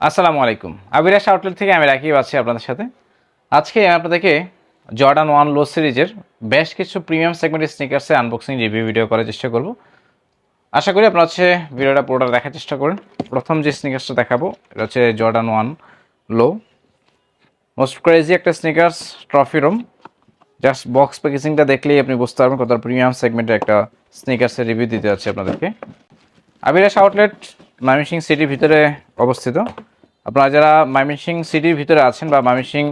আসসালামু আলাইকুম। আবিরাস আউটলেট থেকে আমি রাকিব আছি আপনাদের সাথে। আজকে আমি আপনাদেরকে জর্ডান ওয়ান লো সিরিজের বেশ কিছু প্রিমিয়াম সেগমেন্টের স্নিকার্সে আনবক্সিং রিভিউ ভিডিও করার চেষ্টা করব। আশা করি আপনারা হচ্ছে ভিডিওটা পুরোটা দেখার চেষ্টা করুন। প্রথম যে স্নিকার্সটা দেখাবো, এটা হচ্ছে Jordan one low most crazy একটা sneakers trophy room just box প্যাকেজিংটা দেখলেই আপনি বুঝতে পারবেন কত প্রিমিয়াম সেগমেন্টের একটা স্নিকার্সের রিভিউ দিতে যাচ্ছে আপনাদেরকে। আবিরাস আউটলেট ময়মনসিং সিটির ভিতরে অবস্থিত। আপনারা যারা ময়মনসিং সিটির ভিতরে আছেন বা ময়মনসিং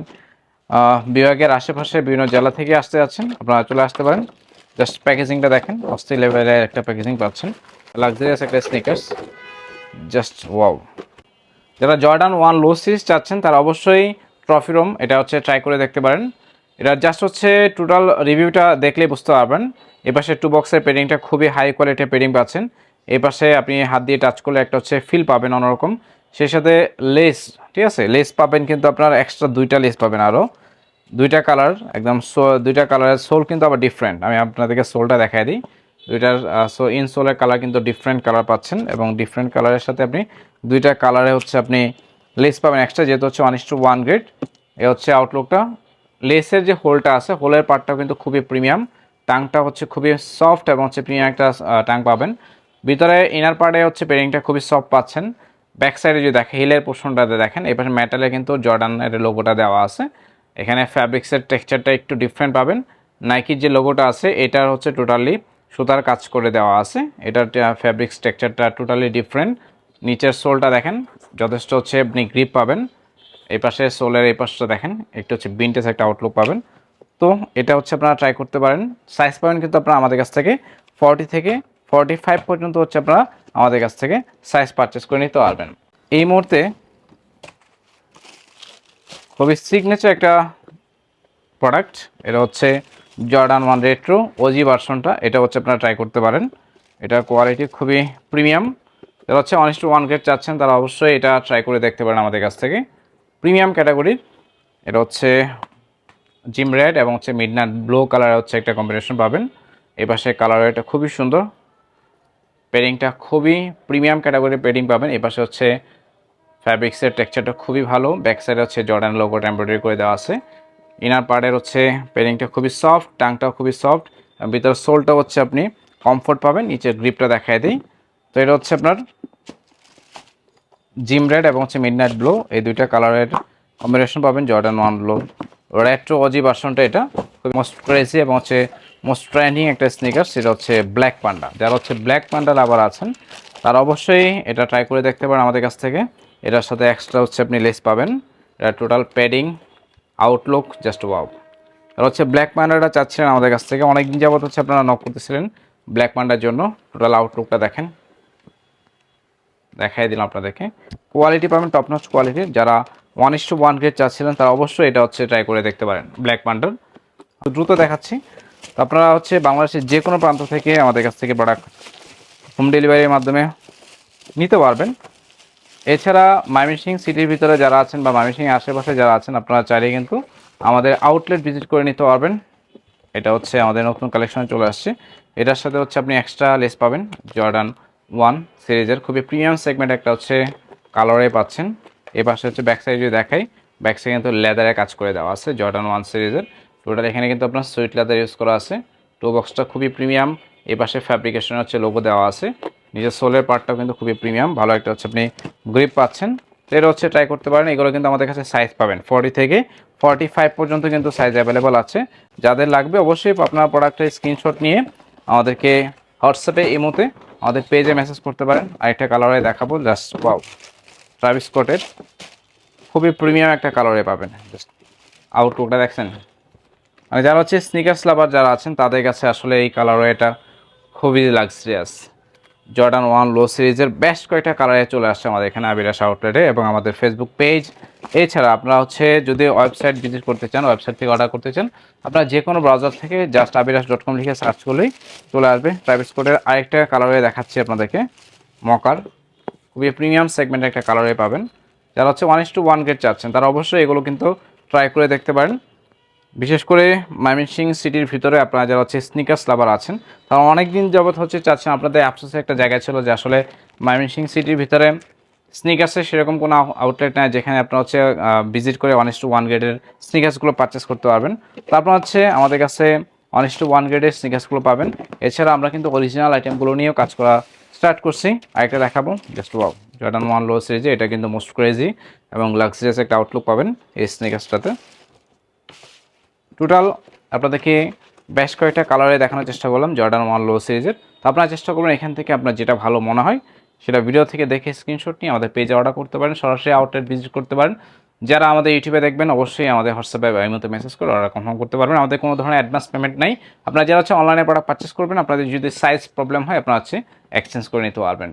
বিভাগের আশেপাশে বিভিন্ন জেলা থেকে আসতে যাচ্ছেন, আপনারা চলে আসতে পারেন। জাস্ট প্যাকেজিংটা দেখেন, অস্থির লেভেলের একটা প্যাকেজিং পাচ্ছেন। লাক্সারিয়াস একটা স্নিকার্স জাস্ট ওয়াও। যারা জর্ডান ওয়ান লো সিরিজ চাচ্ছেন, তারা অবশ্যই ট্রফি রুম, এটা হচ্ছে ট্রাই করে দেখতে পারেন। এটা জাস্ট হচ্ছে টোটাল রিভিউটা দেখলেই বুঝতে পারবেন। এপাশে টু বক্সের পেডিংটা খুবই হাই কোয়ালিটির পেডিং পাচ্ছেন। এই পাশে আপনি হাত দিয়ে টাচ করলে একটা হচ্ছে ফিল পাবেন অন্যরকম। সেই সাথে লেস ঠিক আছে? লেস পাবেন কিন্তু আপনার এক্সট্রা দুইটা লেস পাবেন আরও দুইটা কালার একদম দুইটা কালারের সোল কিন্তু আবার ডিফারেন্ট আমি আপনাদেরকে সোলটা দেখাই দিই। দুইটার সো ইন সোলের কালার কিন্তু ডিফারেন্ট কালার পাচ্ছেন এবং ডিফারেন্ট কালারের সাথে আপনি দুইটা কালারে হচ্ছে আপনি লেস পাবেন এক্সট্রা যেহেতু হচ্ছে one is to one grade এ হচ্ছে আউটলুকটা লেসের যে হোলটা আছে হোলের পার্টটাও কিন্তু খুবই প্রিমিয়াম টাংটা হচ্ছে খুবই সফট এবং হচ্ছে প্রিমিয়াম একটা টাং পাবেন। ভিতরে ইনার পার্টে হচ্ছে পেরিংটা খুবই সফট পাচ্ছেন। ব্যাক সাইডে যদি দেখেন, হিলের পোর্শনটাতে দেখেন, এই পাশে মেটালে কিন্তু জর্ডানের লোগোটা দেওয়া আছে। এখানে ফ্যাব্রিক্সের টেক্সচারটা একটু ডিফারেন্ট পাবেন। নাইকির যে লোগোটা আছে, এটার হচ্ছে টোটালি সুতার কাজ করে দেওয়া আছে। এটার ফ্যাব্রিক্স টেক্সচারটা টোটালি ডিফারেন্ট নিচের সোলটা দেখেন, যথেষ্ট হচ্ছে আপনি গ্রিপ পাবেন। এই পাশে সোলের এই পাশটা দেখেন, একটু হচ্ছে বিনটেস একটা আউটলুক পাবেন। তো এটা হচ্ছে আপনারা ট্রাই করতে পারেন। সাইজ পাবেন কিন্তু আপনারা আমাদের কাছ থেকে। ফর্টি থেকে ফর্টি ফাইভ পর্যন্ত হচ্ছে আপনারা আমাদের কাছ থেকে সাইজ পারচেস করে নিতে পারবেন। এই মুহূর্তে খুবই সিগনেচার একটা প্রোডাক্ট এটা হচ্ছে জর্ডান ওয়ান রেট্রো ওজি ভার্সনটা এটা হচ্ছে আপনারা ট্রাই করতে পারেন। এটার কোয়ালিটি খুবই প্রিমিয়াম যারা হচ্ছে ওয়ান টু ওয়ান গ্রেড চাচ্ছেন, তারা অবশ্যই এটা ট্রাই করে দেখতে পারেন আমাদের কাছ থেকে। প্রিমিয়াম ক্যাটাগরির এটা হচ্ছে জিম রেড এবং হচ্ছে মিডনাইট ব্লু কালারের হচ্ছে একটা কম্বিনেশন পাবেন। এ পাশে কালার এটা খুবই সুন্দর। পেডিংটা খুবই প্রিমিয়াম ক্যাটাগরির পেডিং পাবেন। এই পাশে হচ্ছে ফ্যাব্রিক্সের টেক্সচারটা খুবই ভালো। ব্যাক সাইডে হচ্ছে জর্ডান লোগোটা এমব্রয়ডারি করে দেওয়া আছে। ইনার পার্টের হচ্ছে পেডিংটা খুবই সফট টাংটাও খুবই সফট ভিতর সোলটা হচ্ছে আপনি কমফোর্ট পাবেন। নিচের গ্রিপটা দেখায় দিই। তো এটা হচ্ছে আপনার জিম রেড এবং হচ্ছে মিডনাইট ব্লু এই দুইটা কালারের কম্বিনেশন পাবেন। Jordan one blue retro OG ভার্সনটা এটা। খুবই মোস্ট ক্রেজি এবং হচ্ছে মোস্ট ট্রেন্ডিং একটা স্নিকার সেটা হচ্ছে ব্ল্যাক পান্ডা যারা হচ্ছে ব্ল্যাক পান্ডার আবার আছেন, তারা অবশ্যই এটা ট্রাই করে দেখতে পারেন আমাদের কাছ থেকে। এটার সাথে এক্সট্রা হচ্ছে আপনি লেস পাবেন। এটা total padding outlook just wow আর হচ্ছে ব্ল্যাক পান্ডাটা চাচ্ছিলেন আমাদের কাছ থেকে। অনেক দিন যাবত হচ্ছে আপনারা নক করতেছিলেন ব্ল্যাক পান্ডার জন্য। টোটাল আউটলুকটা দেখেন। দেখাই দিলাম আপনাদেরকে। কোয়ালিটি পাবেন টপ নচ কোয়ালিটির যারা one is to one grade চাচ্ছিলেন, তারা অবশ্যই এটা হচ্ছে ট্রাই করে দেখতে পারেন ব্ল্যাক পান্ডার দ্রুত দেখাচ্ছি। তো আপনারা হচ্ছে বাংলাদেশের যে কোনো প্রান্ত থেকে আমাদের কাছ থেকে প্রোডাক্ট হোম ডেলিভারির মাধ্যমে নিতে পারবেন। এছাড়া ময়মনসিং সিটির ভিতরে যারা আছেন বা ময়মনসিং আশেপাশে যারা আছেন, আপনারা চাইলে কিন্তু আমাদের আউটলেট ভিজিট করে নিতে পারবেন। এটা হচ্ছে আমাদের নতুন কালেকশনে চলে আসছে। এটার সাথে হচ্ছে আপনি এক্সট্রা লেস পাবেন। জর্ডান ওয়ান সিরিজের খুবই প্রিমিয়াম সেগমেন্ট একটা হচ্ছে কালারে পাচ্ছেন। এ পাশে হচ্ছে ব্যাক সাইড যদি দেখাই। ব্যাক সাইড কিন্তু লেদারে কাজ করে দেওয়া আছে জর্ডান ওয়ান সিরিজের টোটাল এখানে কিন্তু আপনার সুইট লেদার ইউজ করা আছে। টো বক্সটা খুবই প্রিমিয়াম। এ পাশে ফ্যাব্রিকেশন হচ্ছে লোগো দেওয়া আছে। নিজের সোলের পার্টটাও কিন্তু খুবই প্রিমিয়াম। ভালো একটা হচ্ছে আপনি গ্রিপ পাচ্ছেন। এটা হচ্ছে ট্রাই করতে পারেন। এগুলো কিন্তু আমাদের কাছে সাইজ পাবেন। ফর্টি থেকে ফর্টি ফাইভ পর্যন্ত কিন্তু সাইজ অ্যাভেলেবল আছে। যাদের লাগবে অবশ্যই আপনার প্রোডাক্টের স্ক্রিনশট নিয়ে আমাদেরকে হোয়াটসঅ্যাপে ইমোতে আমাদের পেজে মেসেজ করতে পারেন। আরেকটা কালারে দেখাবো। জাস্ট পাও ট্রাভিস কোটের খুবই প্রিমিয়াম একটা কালারে পাবেন। জাস্ট আউটলুকটা দেখছেন? মানে যারা হচ্ছে স্নিকার্স লাভার যারা আছেন, তাদের কাছে আসলে এই কালারে এটা খুবই লাক্সারিয়াস জর্ডান ওয়ান লো সিরিজের বেশ কয়েকটা কালারে চলে আসছে আমাদের এখানে আবিরাস আউটলেটে এবং আমাদের ফেসবুক পেজ এছাড়া আপনারা হচ্ছে যদি ওয়েবসাইট ভিজিট করতে চান ওয়েবসাইট থেকে অর্ডার করতে চান, আপনারা যে কোনো ব্রাউজার থেকে জাস্ট আবিরাস ডট কম লিখে সার্চ করলেই চলে আসবে। প্রাইভেট কোডের আরেকটা কালারে দেখাচ্ছি আপনাদেরকে মকার খুবই প্রিমিয়াম সেগমেন্টের একটা কালারে পাবেন। যারা হচ্ছে one is to one grade চাচ্ছেন, তারা অবশ্যই এগুলো কিন্তু ট্রাই করে দেখতে পারেন। বিশেষ করে ময়মনসিং সিটির ভিতরে আপনারা যারা হচ্ছে স্নিকার্স লাভার আছেন, তারা অনেক দিন যাবত হচ্ছে চাচ্ছেন আপনাদের আফসোসের একটা জায়গা ছিল যে আসলে ময়মনসিং সিটির ভিতরে স্নিকার্সে সেরকম কোনো আউটলেট নাই যেখানে আপনার হচ্ছে ভিজিট করে ওয়ান টু ওয়ান গ্রেডের স্নিকার্সগুলো পারচেস করতে পারবেন। তারপর হচ্ছে আমাদের কাছে ওয়ান টু ওয়ান গ্রেডের স্নিকার্সগুলো পাবেন। এছাড়া আমরা কিন্তু অরিজিনাল আইটেমগুলো নিয়েও কাজ করা স্টার্ট করছি। আরেকটা দেখাবো just wow Jordan one low সিরিজে এটা কিন্তু মোস্ট ক্রেজি এবং লাক্সারিয়াস একটা আউটলুক পাবেন এই স্নিকার্সটাতে টোটাল আপনাদেরকে বেশ কয়েকটা কালারে দেখানোর চেষ্টা করলাম জর্ডান ওয়ান লো সিরিজের তো আপনারা চেষ্টা করবেন এখান থেকে আপনার যেটা ভালো মনে হয়, সেটা ভিডিও থেকে দেখে স্ক্রিনশট নিয়ে আমাদের পেজে অর্ডার করতে পারেন, সরাসরি আউটলেট ভিজিট করতে পারেন। যারা আমাদের ইউটিউবে দেখবেন, অবশ্যই আমাদের হোয়াটসঅ্যাপে এই মতো মেসেজ করে অর্ডার কনফার্ম করতে পারবেন। আমাদের কোনো ধরনের অ্যাডভান্স পেমেন্ট নাই। আপনারা যারা হচ্ছে অনলাইনে প্রোডাক্ট পারচেস করবেন, আপনাদের যদি সাইজ প্রবলেম হয়, আপনারা হচ্ছে এক্সচেঞ্জ করে নিতে পারবেন।